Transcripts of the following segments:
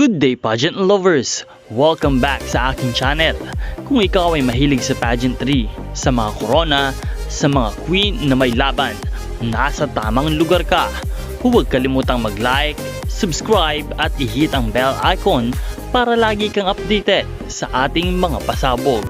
Good day pageant lovers! Welcome back sa aking channel. Kung ikaw ay mahilig sa pageantry, sa mga corona, sa mga queen na may laban, nasa tamang lugar ka. Huwag kalimutang mag-like, subscribe at i-hit ang bell icon para lagi kang updated sa ating mga pasabog.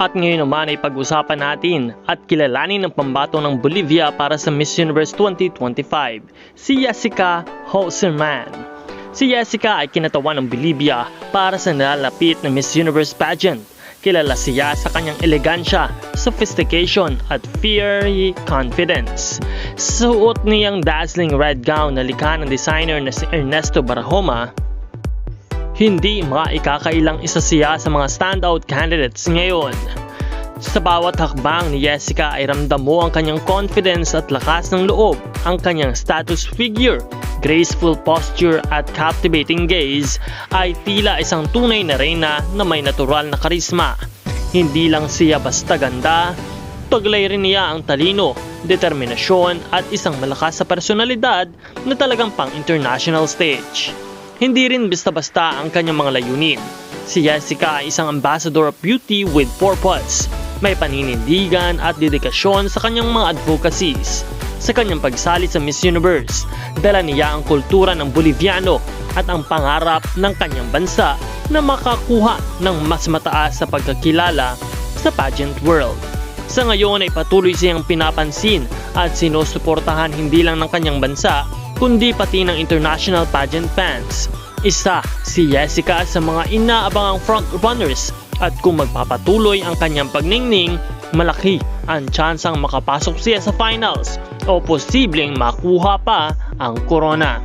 At ngayon naman ay pag-usapan natin at kilalanin ng pambato ng Bolivia para sa Miss Universe 2025, si Jessica Hauserman. Si Jessica ay kinatawan ng Bolivia para sa nalalapit na Miss Universe pageant. Kilala siya sa kanyang elegansya, sophistication at fiery confidence. Suot niyang dazzling red gown na likha ng designer na si Ernesto Barahoma, hindi maikakailang isa siya sa mga standout candidates ngayon. Sa bawat hakbang ni Jessica ay ramdam mo ang kanyang confidence at lakas ng loob, ang kanyang status figure, graceful posture at captivating gaze ay tila isang tunay na reyna na may natural na karisma. Hindi lang siya basta ganda, taglay rin niya ang talino, determinasyon at isang malakas sa personalidad na talagang pang international stage. Hindi rin basta-basta ang kanyang mga layunin. Si Jessica ay isang ambassador of beauty with purpose. May paninindigan at dedikasyon sa kanyang mga advocacies. Sa kanyang pagsalit sa Miss Universe, dala niya ang kultura ng Boliviano at ang pangarap ng kanyang bansa na makakuha ng mas mataas sa pagkakilala sa pageant world. Sa ngayon ay patuloy siyang pinapansin at sinusuportahan hindi lang ng kanyang bansa kundi pati ng international pageant fans. Isa si Jessica sa mga inaabangang frontrunners at kung magpapatuloy ang kanyang pagningning, malaki ang tsansang makapasok siya sa finals o posibleng makuha pa ang corona.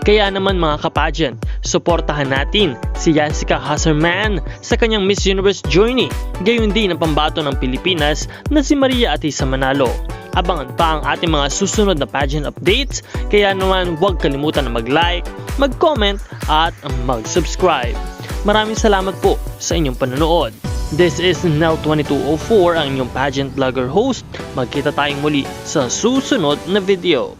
Kaya naman mga kapageant, suportahan natin si Jessica Hasserman sa kanyang Miss Universe journey, gayon din ang pambato ng Pilipinas na si Maria Atisa Manalo. Abangan pa ang ating mga susunod na pageant updates, kaya naman huwag kalimutan na mag-like, mag-comment at mag-subscribe. Maraming salamat po sa inyong panonood. This is Nel2204, ang inyong pageant vlogger host. Magkita tayong muli sa susunod na video.